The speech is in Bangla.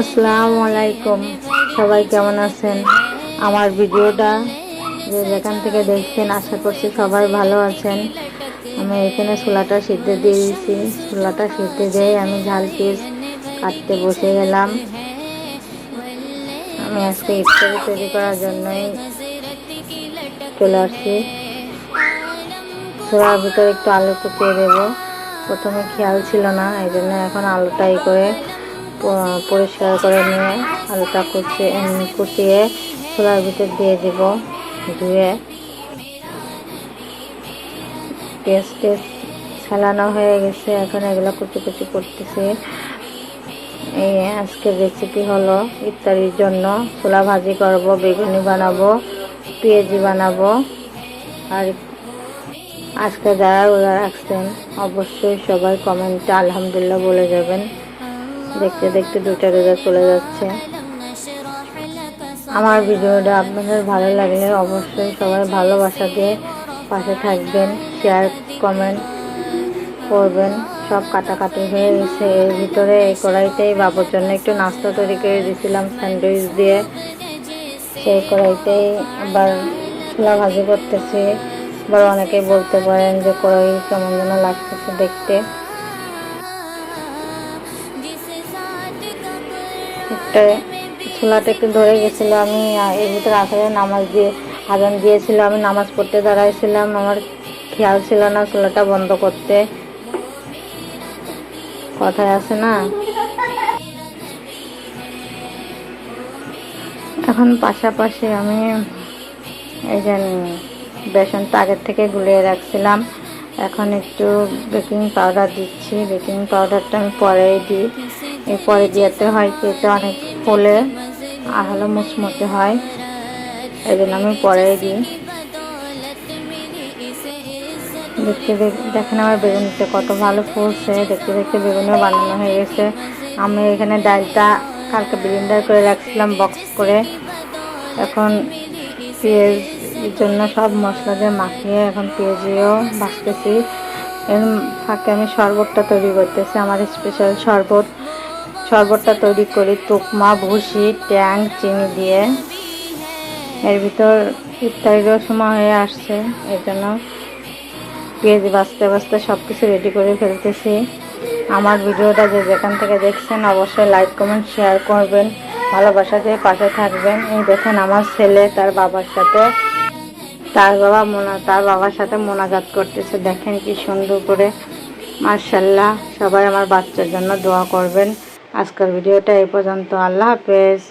আসসালামু আলাইকুম। সবাই কেমন আছেন? আমার ভিডিওটা যে যেখান থেকে দেখছেন, আশা করছি সবাই ভালো আছেন। আমি এখানে ছোলাটা সিদ্ধ দিয়ে দিয়েছি। ছোলাটা সিদ্ধ দিয়ে আমি ঝাল পিস কাটতে বসে গেলাম। আমি আজকে ইফতারি তৈরি করার জন্যই চলে আসছি। ছোলার ভিতরে একটু আলু কুচিয়ে দেবো। প্রথমে খেয়াল ছিল না এই জন্য এখন আলুটাই করে পরিষ্কার করে নিয়ে আলুটা কুচিয়ে কুচিয়ে ছোলার ভিতর দিয়ে দিব, ধুয়ে। পেস্ট টেস্ট ছালানো হয়ে গেছে, এখন এগুলো কুচি কুচি করতেছি। এই আজকের রেসিপি হলো ইফতারির জন্য ছোলা ভাজি করব, বেগুনি বানাবো, পেঁয়াজি বানাবো, আর আজকে যারা ওরা রাখছেন অবশ্যই সবাই কমেন্টে আলহামদুলিল্লাহ বলে যাবেন। দেখতে দেখতে দুটা রোজা চলে যাচ্ছে। আমার ভিডিওটা আপনাদের ভালো লাগলে অবশ্যই সবাই ভালোবাসা দিয়ে পাশে থাকবেন শেয়ার কমেন্ট করবেন। সব কাটাকাটি হয়ে গেছে। এর ভিতরে এই কড়াইতেই বাবুর জন্য একটু নাস্তা তৈরি করে দিয়েছিলাম, স্যান্ডউইচ দিয়ে। সেই কড়াইতেই আবার ছোলা ভাজি করতেছি। আবার অনেকেই বলতে পারেন যে কড়াই কেমন যেন লাগতেছে দেখতে। একটা ছোলাটা একটু ধরে গেছিল আমি এর ভিতরে আসলে নামাজ দিয়ে, আজান দিয়েছিল, আমি নামাজ পড়তে দাঁড়াইছিলাম, আমার খেয়াল ছিল না ছোলাটা বন্ধ করতে। কথায় আছে না? এখন পাশাপাশি আমি এই যে বেসনটা আগের থেকে গুলিয়ে রাখছিলাম। এখন একটু বেকিং পাউডার দিচ্ছি। বেকিং পাউডারটা আমি পরেই দিই। পরে দিয়েতে হয় কি, এটা অনেক ফুলে আর হলো মুচমুচে হয়। এই জন্য আমি পরেই দিই। দেখতে দেখ- দেখেন আমার বেগুনিতে কত ভালো ফুলছে। দেখতে দেখতে বেগুনিও বানানো হয়ে গেছে। আমি এখানে ডালটা কালকে ব্লেন্ডার করে রাখছিলাম বক্স করে। এখন পেঁয়াজ এর জন্য সব মশলা দিয়ে মাখিয়ে এখন পেঁয়াজিও ভাজতেছি। এর ফাঁকে আমি শরবতটা তৈরি করতেছি, আমার স্পেশাল শরবত। শরবতটা তৈরি করি তুকমা ভুসি, ট্যাং, চিনি দিয়ে। এর ভিতর ইফতারিরও সময় হয়ে আসছে, এর জন্য পেঁয়াজ বাঁচতে বাঁচতে সব কিছু রেডি করে ফেলতেছি। আমার ভিডিওটা যে যেখান থেকে দেখছেন অবশ্যই লাইক কমেন্ট শেয়ার করবেন। ভালোবাসা দিয়ে পাশে থাকবেন। এই দেখেন আমার ছেলে তার বাবার সাথে তার বাবা মোনা, তার বাবার সাথে মোনাজাত করতেছে। দেখেন কি সুন্দর করে। মার্শাল্লাহ সবাই আমার বাচ্চার জন্য দোয়া করবেন। আজকের ভিডিওটা এই পর্যন্ত। আল্লাহ হাফেজ।